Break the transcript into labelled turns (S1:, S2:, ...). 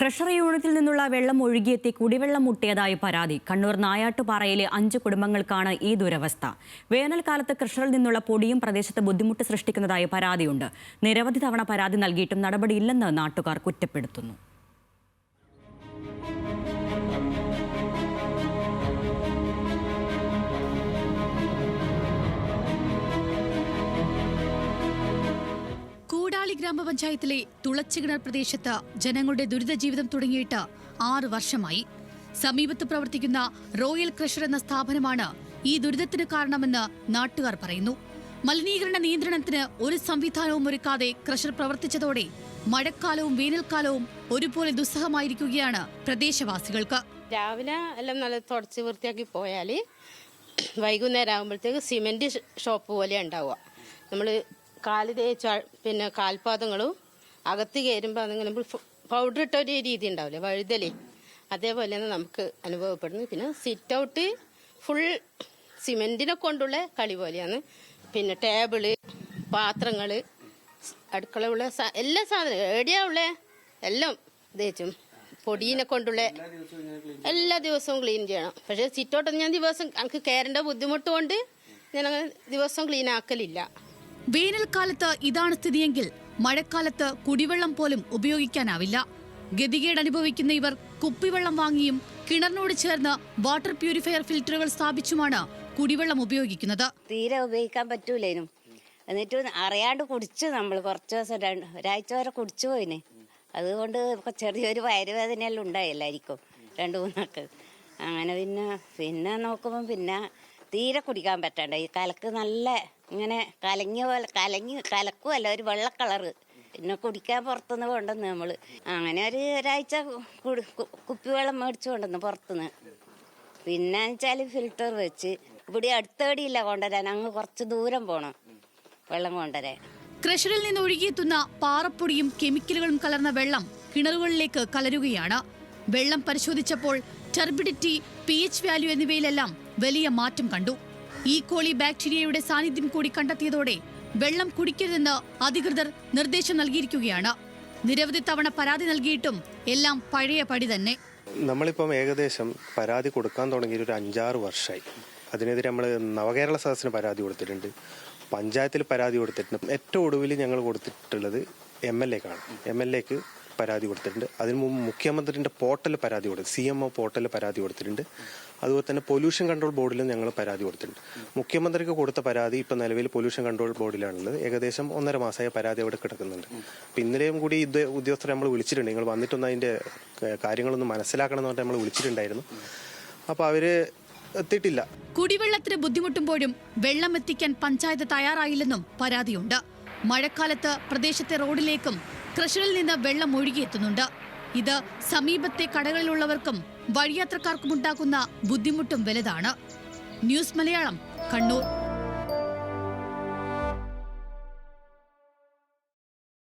S1: Crusher യൂണിറ്റിൽ നിന്നുള്ള വെള്ളം ഒഴുകിയെത്തി കുടിവെള്ളം മുട്ടിയതായി പരാതി. കണ്ണൂർ നായാട്ടുപാറയിലെ അഞ്ച് കുടുംബങ്ങൾക്കാണ് ഈ ദുരവസ്ഥ. വേനൽക്കാലത്ത് ക്രഷറിൽ നിന്നുള്ള പൊടിയും പ്രദേശത്ത് ബുദ്ധിമുട്ട് സൃഷ്ടിക്കുന്നതായി പരാതിയുണ്ട്. നിരവധി തവണ പരാതി നൽകിയിട്ടും നടപടിയില്ലെന്ന് നാട്ടുകാർ കുറ്റപ്പെടുത്തുന്നു.
S2: ഗ്രാമപഞ്ചായത്തിലെ തുളച്ചുകിണർ പ്രദേശത്ത് ജനങ്ങളുടെ ദുരിത ജീവിതം തുടങ്ങിയിട്ട് ആറ് വർഷമായി. സമീപത്ത് പ്രവർത്തിക്കുന്ന റോയൽ ക്രഷർ എന്ന സ്ഥാപനമാണ് ഈ ദുരിതത്തിന് കാരണമെന്ന് നാട്ടുകാർ പറയുന്നു. മലിനീകരണ നിയന്ത്രണത്തിന് ഒരു സംവിധാനവും ഒരുക്കാതെ ക്രഷർ പ്രവർത്തിച്ചതോടെ മഴക്കാലവും വേനൽക്കാലവും ഒരുപോലെ ദുസ്സഹമായിരിക്കുകയാണ് പ്രദേശവാസികൾക്ക്.
S3: രാവിലെ എല്ലാം നല്ല തുടച്ച് വൃത്തിയാക്കി പോയാൽ വൈകുന്നേരം ആകുമ്പോഴത്തേക്ക് സിമെന്റ് ഷോപ്പ് പോലെ ഉണ്ടാവുക. നമ്മൾ കാൽ തേച്ച പിന്നെ കാൽപാദങ്ങളും അകത്ത് കയറുമ്പോൾ അതിങ്ങനെ പൗഡർ ഇട്ട ഒരു രീതി ഉണ്ടാവില്ലേ? വഴുതലേ അതേപോലെ തന്നെ നമുക്ക് അനുഭവപ്പെടുന്നു. പിന്നെ സിറ്റ് ഔട്ട് ഫുൾ സിമെന്റിനെ കൊണ്ടുള്ള കളി പോലെയാണ്. പിന്നെ ടേബിൾ പാത്രങ്ങൾ അടുക്കള ഉള്ള സാ- എല്ലാ സാധനവും എവിടെയാ ഉള്ളേ എല്ലാം തേച്ചും. പൊടീനെ കൊണ്ടുള്ള എല്ലാ ദിവസവും ക്ലീൻ ചെയ്യണം. പക്ഷേ സിറ്റോട്ടൊന്നും ഞാൻ ദിവസം എനിക്ക് കയറേണ്ട ബുദ്ധിമുട്ട് കൊണ്ട് ഞാൻ ദിവസം ക്ലീൻ ആക്കലില്ല.
S2: വേനൽക്കാലത്ത് ഇതാണ് സ്ഥിതിയെങ്കിൽ മഴക്കാലത്ത് കുടിവെള്ളം പോലും ഉപയോഗിക്കാനാവില്ല. ഗതികേട് അനുഭവിക്കുന്ന ഇവർ കുപ്പിവെള്ളം വാങ്ങിയും കിണറിനോട് ചേർന്ന് വാട്ടർ പ്യൂരിഫയർ ഫിൽറ്ററുകൾ സ്ഥാപിച്ചുമാണ് കുടിവെള്ളം ഉപയോഗിക്കുന്നത്.
S4: തീരെ ഉപയോഗിക്കാൻ പറ്റൂലേനും. എന്നിട്ട് അറിയാണ്ട് കുടിച്ചു നമ്മൾ കുറച്ച് ദിവസം ഒരാഴ്ച വരെ കുടിച്ചു പോയിനെ. അതുകൊണ്ട് ചെറിയൊരു വയറുവേദനയെല്ലാം ഉണ്ടായില്ലായിരിക്കും രണ്ട് മൂന്നാൾക്ക്. അങ്ങനെ പിന്നെ പിന്നെ നോക്കുമ്പോൾ പിന്നെ തീരെ കുടിക്കാൻ പറ്റണ്ട. ഈ കലക്ക് നല്ല ഇങ്ങനെ കലങ്ങിയ പോലെ കലങ്ങി കലക്കുമല്ല ഒരു വെള്ള കളറ്. പിന്നെ കുടിക്കാൻ പുറത്തുനിന്ന് കൊണ്ടുവന്ന് നമ്മൾ അങ്ങനെ ഒരു ഒരാഴ്ച കുപ്പിവെള്ളം മേടിച്ചു കൊണ്ടുവന്ന് പുറത്തുനിന്ന്. പിന്നെ വെച്ചാൽ ഫിൽറ്റർ വെച്ച്. ഇവിടെ അടുത്തേടിയില്ല കൊണ്ടുവരാൻ. അങ്ങ് കുറച്ച് ദൂരം പോണം വെള്ളം കൊണ്ടുവരാൻ.
S2: ക്രഷറിൽ നിന്ന് ഒഴുകിയെത്തുന്ന പാറപ്പൊടിയും കെമിക്കലുകളും കലർന്ന വെള്ളം കിണറുകളിലേക്ക് കലരുകയാണ്. വെള്ളം പരിശോധിച്ചപ്പോൾ ടെർബിഡിറ്റി പി എച്ച് വാല്യൂ എന്നിവയിലെല്ലാം വലിയ മാറ്റം കണ്ടു. ഈ കോളി ബാക്ടീരിയയുടെ സാന്നിധ്യം കൂടി കണ്ടെത്തിയതോടെ വെള്ളം കുടിക്കരുതെന്ന് അധികൃതർ നിർദ്ദേശം നൽകിയിരിക്കുകയാണ്. നിരവധി തവണ പരാതി നൽകിയിട്ടും എല്ലാം പഴയ പടി തന്നെ.
S5: നമ്മളിപ്പം ഏകദേശം പരാതി കൊടുക്കാൻ തുടങ്ങിയ ഒരു അഞ്ചാറ് വർഷമായി അതിനെതിരെ നമ്മൾ നവകേരള സദസ്സിന് പരാതി കൊടുത്തിട്ടുണ്ട്. പഞ്ചായത്തിൽ പരാതി കൊടുത്തിട്ടുണ്ട്. ഏറ്റവും ഒടുവിൽ ഞങ്ങൾ കൊടുത്തിട്ടുള്ളത് എം എൽ എക്കാണ്. എം എൽ എക്ക് പരാതി കൊടുത്തിട്ടുണ്ട്. അതിന് മുമ്പ് മുഖ്യമന്ത്രിന്റെ പോർട്ടലിൽ പരാതി കൊടുത്തു സി എം ഒ പോർട്ടലിൽ പരാതി കൊടുത്തിട്ടുണ്ട്. അതുപോലെ തന്നെ പൊല്യൂഷൻ കൺട്രോൾ ബോർഡിലും ഞങ്ങൾ പരാതി കൊടുത്തിട്ടുണ്ട്. മുഖ്യമന്ത്രിക്ക് കൊടുത്ത പരാതി ഇപ്പം നിലവിൽ പൊല്യൂഷൻ കൺട്രോൾ ബോർഡിലാണുള്ളത് ഏകദേശം ഒന്നര മാസമായ പരാതി അവിടെ കിടക്കുന്നുണ്ട്. അപ്പം ഇന്നലെയും കൂടി ഇത് ഉദ്യോഗസ്ഥരെ നമ്മൾ വിളിച്ചിട്ടുണ്ട്. നിങ്ങൾ വന്നിട്ടൊന്ന് അതിന്റെ കാര്യങ്ങളൊന്നും മനസ്സിലാക്കണം എന്ന് പറഞ്ഞിട്ട് നമ്മൾ വിളിച്ചിട്ടുണ്ടായിരുന്നു. അപ്പോൾ അവർ എത്തിയിട്ടില്ല.
S2: കുടിവെള്ളത്തിന് ബുദ്ധിമുട്ടുമ്പോഴും വെള്ളം എത്തിക്കാൻ പഞ്ചായത്ത് തയ്യാറായില്ലെന്നും പരാതിയുണ്ട്. മഴക്കാലത്ത് പ്രദേശത്തെ റോഡിലേക്കും ക്രഷറിൽ നിന്ന് വെള്ളം ഒഴുകിയെത്തുന്നുണ്ട്. ഇത് സമീപത്തെ കടകളിലുള്ളവർക്കും വഴിയാത്രക്കാർക്കും ഉണ്ടാക്കുന്ന ബുദ്ധിമുട്ടും വലുതാണ്. ന്യൂസ് മലയാളം കണ്ണൂർ.